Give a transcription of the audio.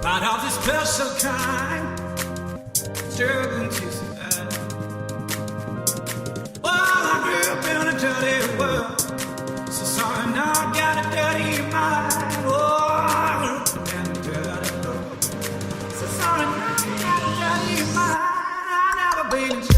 But of this special kind, struggling to survive. Well, I grew up in a dirty world, so sorry now I got a dirty mind. Oh, I grew up in a dirty world, so sorry now I got a dirty mind. I've never been in